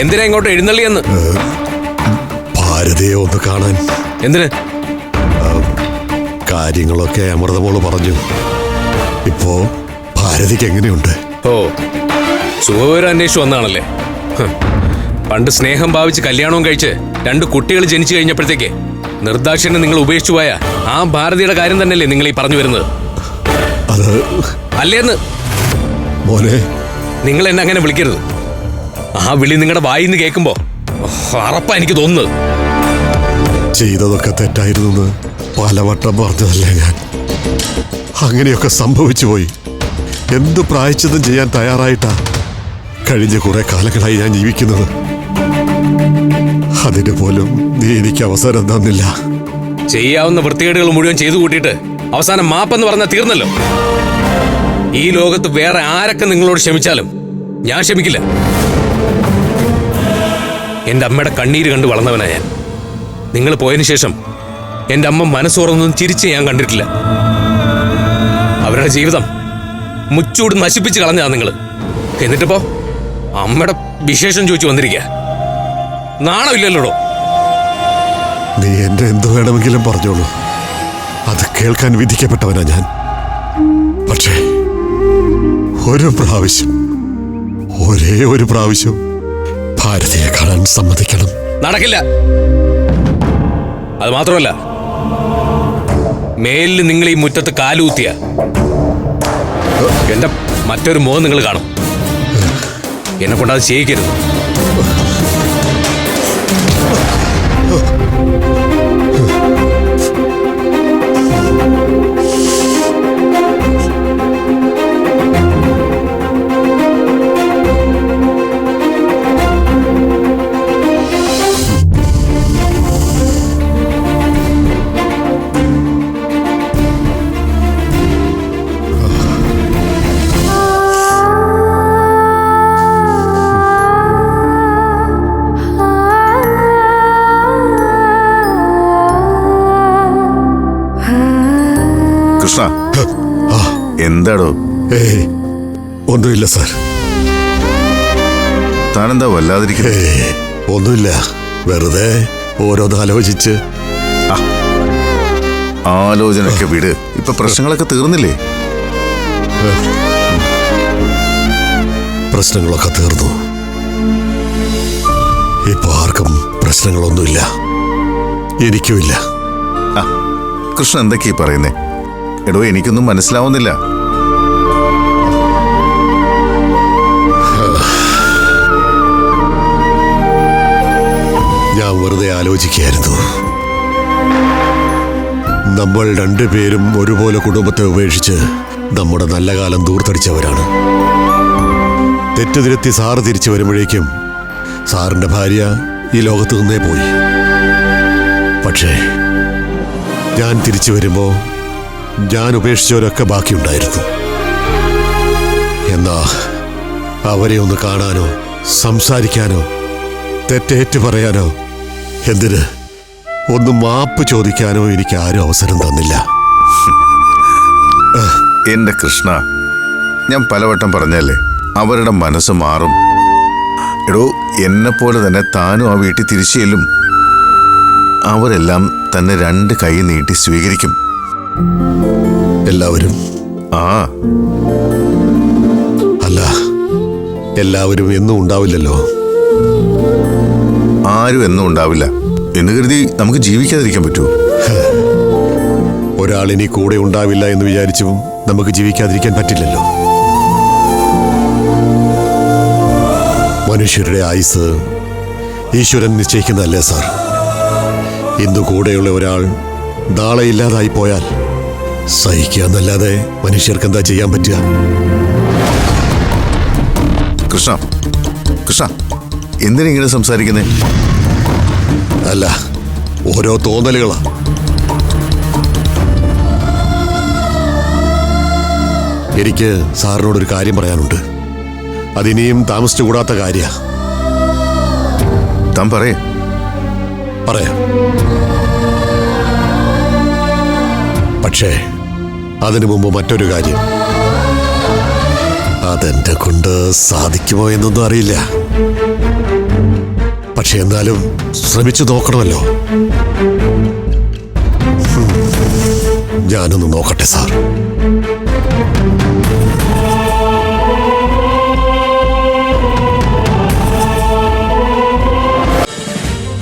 എന്തിനാ ഇങ്ങോട്ട് എഴുന്നള്ളിയെന്ന്? ഭാരതയെ ഒന്ന് കാണാൻ. എന്തിന്? കാര്യങ്ങളൊക്കെ അമൃതമോൾ പറഞ്ഞു. ഇപ്പോ ഭാരതിക്ക് എങ്ങനെയുണ്ട്? ഓ സുഖവിവരം അന്വേഷിച്ചു വന്നാണല്ലേ പണ്ട് സ്നേഹം ഭാവിച്ച് കല്യാണവും കഴിച്ച് രണ്ട് കുട്ടികൾ ജനിച്ചു കഴിഞ്ഞപ്പോഴത്തേക്ക് നിർദാക്ഷിണ്യം നിങ്ങൾ ഉപേക്ഷിച്ചു പോയ ആ ഭാരതിയുടെ കാര്യം തന്നെയല്ലേ നിങ്ങൾ ഈ പറഞ്ഞു വരുന്നത്. അത് അല്ലേന്ന്? മോനെ. നിങ്ങൾ എന്നെ അങ്ങനെ വിളിക്കരുത്. ആ വിളി നിങ്ങളുടെ വായിൽ നിന്ന് കേൾക്കുമ്പോ അറപ്പാ എനിക്ക് തോന്നുന്നത്. ചെയ്തതൊക്കെ തെറ്റായിരുന്നു പലവട്ടം പറഞ്ഞതല്ലേ ഞാൻ. അങ്ങനെയൊക്കെ സംഭവിച്ചു പോയി. എന്ത് പ്രായച്ചതും ചെയ്യാൻ തയ്യാറായിട്ടാ കഴിഞ്ഞ കുറെ കാലങ്ങളായി ഞാൻ ജീവിക്കുന്നത്. അതിന് പോലും നീ എനിക്ക് അവസരം തന്നില്ല. ചെയ്യാവുന്ന വൃത്തികേടുകൾ മുഴുവൻ ചെയ്തു കൂട്ടിയിട്ട് അവസാനം മാപ്പെന്ന് പറഞ്ഞാൽ തീർന്നല്ലോ. ഈ ലോകത്ത് വേറെ ആരൊക്കെ നിങ്ങളോട് ക്ഷമിച്ചാലും ഞാൻ ക്ഷമിക്കില്ല. എന്റെ അമ്മയുടെ കണ്ണീര് കണ്ട് വളർന്നവനാ ഞാൻ. നിങ്ങൾ പോയതിനു ശേഷം എന്റെ അമ്മ മനസ്സുറന്നൊന്നും ചിരിച്ച് ഞാൻ കണ്ടിട്ടില്ല. അവരുടെ ജീവിതം മുച്ചൂട് നശിപ്പിച്ച് കളഞ്ഞാ നിങ്ങൾ എന്നിട്ടിപ്പോ അമ്മയുടെ വിശേഷം ചോദിച്ചു വന്നിരിക്കുക നാണമില്ലല്ലോടോ? നീ എന്റെ എന്ത് വേണമെങ്കിലും പറഞ്ഞോളൂ. അത് കേൾക്കാൻ വിധിക്കപ്പെട്ടവനാ ഞാൻ. പക്ഷേ ഒരു പ്രാവശ്യം ഒരേ ഒരു പ്രാവശ്യം ഭാരതിയെ കാണാൻ സമ്മതിക്കണം. നടക്കില്ല. അത് മാത്രമല്ല മേലിൽ നിങ്ങൾ ഈ മുറ്റത്ത് കാലൂത്തിയ എന്റെ മറ്റൊരു മുഖം നിങ്ങൾ കാണും. എന്നെ കൊണ്ടത് ചെയ്യിക്കരുത്. കൃഷ്ണ എന്താടോ? ഏയ് ഒന്നുമില്ല സാർ. താനെന്താ വല്ലാതിരിക്കുന്നത് ഏയ് ഒന്നുമില്ല. വെറുതെ ഓരോന്ന് ആലോചിച്ച്. ആലോചനയൊക്കെ വിട്. ഇപ്പൊ പ്രശ്നങ്ങളൊക്കെ തീർന്നില്ലേ? പ്രശ്നങ്ങളൊക്കെ തീർന്നു. ഇപ്പൊ ആർക്കും പ്രശ്നങ്ങളൊന്നുമില്ല. എനിക്കുമില്ല. ആ കൃഷ്ണ എന്തൊക്കെയാ പറയുന്നേ? എടോ എനിക്കൊന്നും മനസ്സിലാവുന്നില്ല. ഞാൻ വെറുതെ ആലോചിക്കുകയായിരുന്നു. നമ്മൾ രണ്ടുപേരും ഒരുപോലെ കുടുംബത്തെ ഉപേക്ഷിച്ച് നമ്മുടെ നല്ല കാലം ദൂർത്തടിച്ചവരാണ്. തെറ്റുതിരുത്തി സാറ് തിരിച്ചു വരുമ്പോഴേക്കും സാറിന്റെ ഭാര്യ ഈ ലോകത്ത് നിന്നേ പോയി. പക്ഷേ ഞാൻ തിരിച്ചു വരുമ്പോ ഞാൻ ഉപേക്ഷിച്ചവരൊക്കെ ബാക്കിയുണ്ടായിരുന്നു. എന്നാ അവരെ ഒന്ന് കാണാനോ സംസാരിക്കാനോ തെറ്റേറ്റ് പറയാനോ എന്തിന്? ഒന്ന് മാപ്പ് ചോദിക്കാനോ എനിക്ക് ആരും അവസരം തന്നില്ല. എന്റെ കൃഷ്ണ ഞാൻ പലവട്ടം പറഞ്ഞല്ലേ അവരുടെ മനസ്സ് മാറും. എടോ എന്നെ പോലെ തന്നെ താനും ആ വീട്ടിൽ തിരിച്ചു ചെല്ലും അവരെല്ലാം തന്നെ രണ്ട് കൈ നീട്ടി സ്വീകരിക്കും. എല്ലാവരും? ആ. അല്ല എല്ലാവരും എന്നും ഉണ്ടാവില്ലല്ലോ? ആരും എന്നും ഉണ്ടാവില്ല. എന്ന് കരുതി നമുക്ക് ജീവിക്കാതിരിക്കാൻ പറ്റുമോ ഒരാളിനി ഇനി കൂടെ ഉണ്ടാവില്ല എന്ന് വിചാരിച്ചും നമുക്ക് ജീവിക്കാതിരിക്കാൻ പറ്റില്ലല്ലോ. മനുഷ്യരുടെ ആയുസ് ഈശ്വരൻ നിശ്ചയിക്കുന്നതല്ലേ സാർ? ഇന്ന് കൂടെയുള്ള ഒരാൾ നാളെ ഇല്ലാതായി പോയാൽ സഹിക്കുക എന്നല്ലാതെ മനുഷ്യർക്ക് എന്താ ചെയ്യാൻ പറ്റുക? കൃഷ്ണ കൃഷ്ണ എന്തിനാ ഇങ്ങനെ സംസാരിക്കുന്നേ? അല്ല ഓരോ തോന്നലുകളാ. എനിക്ക് സാറിനോടൊരു കാര്യം പറയാനുണ്ട്. അതിനിയും താമസിച്ചുകൂടാത്ത കാര്യ. താൻ പറയേ. പറയാം. പക്ഷേ അതിനു മുമ്പ് മറ്റൊരു കാര്യം. അതെന്റെ കൊണ്ട് സാധിക്കുമോ എന്നൊന്നും അറിയില്ല. പക്ഷെ എന്നാലും ശ്രമിച്ചു നോക്കണമല്ലോ. ഞാനൊന്ന് നോക്കട്ടെ സാർ.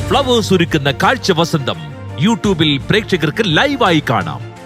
ഫ്ലവേഴ്സ് ഒരുക്കുന്ന കാഴ്ച വസന്തം യൂട്യൂബിൽ പ്രേക്ഷകർക്ക് ലൈവായി കാണാം.